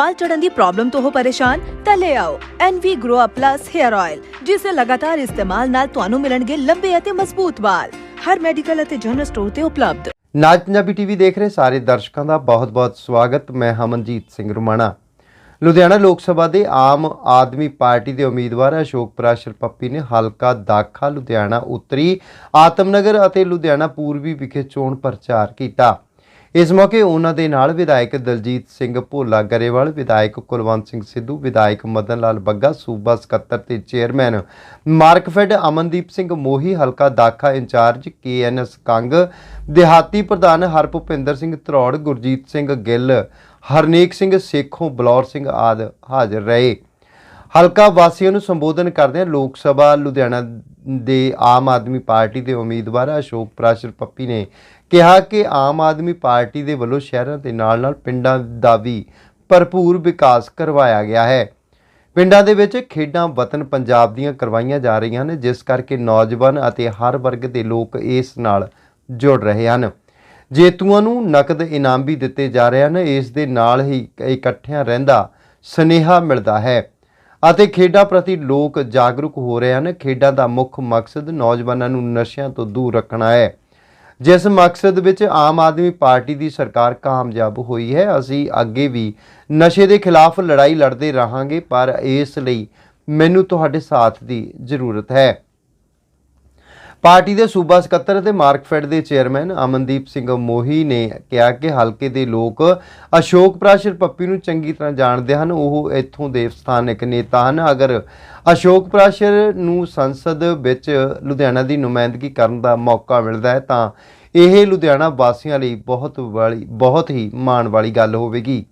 ਵਾਲ ਝੜਨ ਦੀ problem ਤੋਂ ਹੋ ਪਰੇਸ਼ਾਨ, ਤਾਂ ਲੈ ਆਓ NV Grow Up Plus Hair Oil ਜਿਸ ਦੇ ਲਗਾਤਾਰ ਇਸਤੇਮਾਲ ਨਾਲ ਤੁਹਾਨੂੰ ਮਿਲਣਗੇ ਲੰਬੇ ਅਤੇ ਮਜ਼ਬੂਤ ਵਾਲ। ਹਰ ਮੈਡੀਕਲ ਅਤੇ ਜਨਰਲ ਸਟੋਰ ਤੇ ਉਪਲਬਧ। ਨਾਜ ਪੰਜਾਬੀ ਟੀਵੀ ਦੇਖ ਰਹੇ ਸਾਰੇ ਦਰਸ਼ਕਾਂ ਦਾ ਬਹੁਤ-ਬਹੁਤ ਸਵਾਗਤ। ਮੈਂ ਹਮਨਜੀਤ ਸਿੰਘ ਰੁਮਾਣਾ। ਲੁਧਿਆਣਾ ਲੋਕ ਸਭਾ ਦੇ ਆਮ ਆਦਮੀ ਪਾਰਟੀ ਦੇ ਉਮੀਦਵਾਰ ਅਸ਼ੋਕ ਪ੍ਰਾਸ਼ਰ ਪੱਪੀ ਨੇ ਹਲਕਾ ਦਾਖਾ ਲੁਧਿਆਣਾ ਉੱਤਰੀ ਆਤਮਨਗਰ ਅਤੇ ਲੁਧਿਆਣਾ ਪੂਰਬੀ ਵਿਖੇ ਚੋਣ ਪ੍ਰਚਾਰ ਕੀਤਾ। ਇਸ ਮੌਕੇ ਉਹਨਾਂ ਦੇ ਨਾਲ ਵਿਧਾਇਕ ਦਲਜੀਤ ਸਿੰਘ ਭੋਲਾ ਗਰੇਵਾਲ, ਵਿਧਾਇਕ ਕੁਲਵੰਤ ਸਿੰਘ ਸਿੱਧੂ, ਵਿਧਾਇਕ ਮਦਨ ਲਾਲ ਬੱਗਾ, ਸੂਬਾ ਸਕੱਤਰ ਤੇ ਚੇਅਰਮੈਨ ਮਾਰਕਫੈਡ ਅਮਨਦੀਪ ਸਿੰਘ ਮੋਹੀ, ਹਲਕਾ ਦਾਖਾ ਇੰਚਾਰਜ ਕੇਐਨਐਸ ਕੰਗ, ਦਿਹਾਤੀ ਪ੍ਰਧਾਨ ਹਰਭੁਪਿੰਦਰ ਸਿੰਘ ਧਰੋੜ, ਗੁਰਜੀਤ ਸਿੰਘ ਗਿੱਲ, ਹਰਨੇਕ ਸਿੰਘ ਸੇਖੋਂ, ਬਲੌਰ ਸਿੰਘ ਆਦ ਹਾਜ਼ਰ ਰਹੇ। ਹਲਕਾ ਵਾਸੀਆਂ ਨੂੰ ਸੰਬੋਧਨ ਕਰਦਿਆਂ ਲੋਕ ਸਭਾ ਲੁਧਿਆਣਾ ਦੇ ਆਮ ਆਦਮੀ ਪਾਰਟੀ ਦੇ ਉਮੀਦਵਾਰ ਅਸ਼ੋਕ ਪ੍ਰਾਸ਼ਰ ਪੱਪੀ ਨੇ ਕਿਹਾ ਕਿ ਆਮ ਆਦਮੀ ਪਾਰਟੀ ਦੇ ਵੱਲੋਂ ਸ਼ਹਿਰਾਂ ਦੇ ਨਾਲ-ਨਾਲ ਪਿੰਡਾਂ ਦਾ ਵੀ ਭਰਪੂਰ ਵਿਕਾਸ ਕਰਵਾਇਆ ਗਿਆ ਹੈ। ਪਿੰਡਾਂ ਦੇ ਵਿੱਚ ਖੇਡਾਂ ਵਤਨ ਪੰਜਾਬ ਦੀਆਂ ਕਰਵਾਈਆਂ ਜਾ ਰਹੀਆਂ ਨੇ ਜਿਸ ਕਰਕੇ ਨੌਜਵਾਨ ਅਤੇ ਹਰ ਵਰਗ ਦੇ ਲੋਕ ਇਸ ਨਾਲ ਜੁੜ ਰਹੇ ਹਨ। ਜੇਤੂਆਂ ਨੂੰ ਨਕਦ ਇਨਾਮ ਵੀ ਦਿੱਤੇ ਜਾ ਰਹੇ ਹਨ, ਇਸ ਦੇ ਨਾਲ ਹੀ ਇਕੱਠਿਆਂ ਰਹਿੰਦਾ ਸਨੇਹਾ ਮਿਲਦਾ ਹੈ। ਅਤੇ ਖੇਡਾਂ ਪ੍ਰਤੀ ਲੋਕ ਜਾਗਰੂਕ ਹੋ ਰਹੇ ਹਨ। ਖੇਡਾਂ ਦਾ ਮੁੱਖ ਮਕਸਦ ਨੌਜਵਾਨਾਂ ਨੂੰ ਨਸ਼ਿਆਂ ਤੋਂ ਦੂਰ ਰੱਖਣਾ ਹੈ। ਜਿਸ ਮਕਸਦ ਵਿੱਚ ਆਮ ਆਦਮੀ ਪਾਰਟੀ ਦੀ ਸਰਕਾਰ ਕਾਮਯਾਬ ਹੋਈ ਹੈ, ਅਸੀਂ ਅੱਗੇ ਵੀ ਨਸ਼ੇ ਦੇ ਖਿਲਾਫ ਲੜਾਈ ਲੜਦੇ ਰਹਾਂਗੇ, ਪਰ ਇਸ ਲਈ ਮੈਨੂੰ ਤੁਹਾਡੇ ਸਾਥ ਦੀ ਜ਼ਰੂਰਤ ਹੈ। ਪਾਰਟੀ ਦੇ ਸੂਬਾ ਸਕੱਤਰ ਅਤੇ ਮਾਰਕਫੈਡ ਦੇ ਚੇਅਰਮੈਨ ਅਮਨਦੀਪ ਸਿੰਘ ਮੋਹੀ ਨੇ ਕਿਹਾ ਕਿ ਹਲਕੇ ਦੇ ਲੋਕ ਅਸ਼ੋਕ ਪ੍ਰਾਸ਼ਰ ਪੱਪੀ ਨੂੰ ਚੰਗੀ ਤਰ੍ਹਾਂ ਜਾਣਦੇ ਹਨ, ਉਹ ਇੱਥੋਂ ਦੇ ਸਥਾਨਕ ਨੇਤਾ ਹਨ। ਅਗਰ ਅਸ਼ੋਕ ਪ੍ਰਾਸ਼ਰ ਨੂੰ ਸੰਸਦ ਵਿੱਚ ਲੁਧਿਆਣਾ ਦੀ ਨੁਮਾਇੰਦਗੀ ਕਰਨ ਦਾ ਮੌਕਾ ਮਿਲਦਾ ਹੈ, ਤਾਂ ਇਹ ਲੁਧਿਆਣਾ ਵਾਸੀਆਂ ਲਈ ਬਹੁਤ ਵਾਲੀ, ਬਹੁਤ ਹੀ ਮਾਣ ਵਾਲੀ ਗੱਲ ਹੋਵੇਗੀ।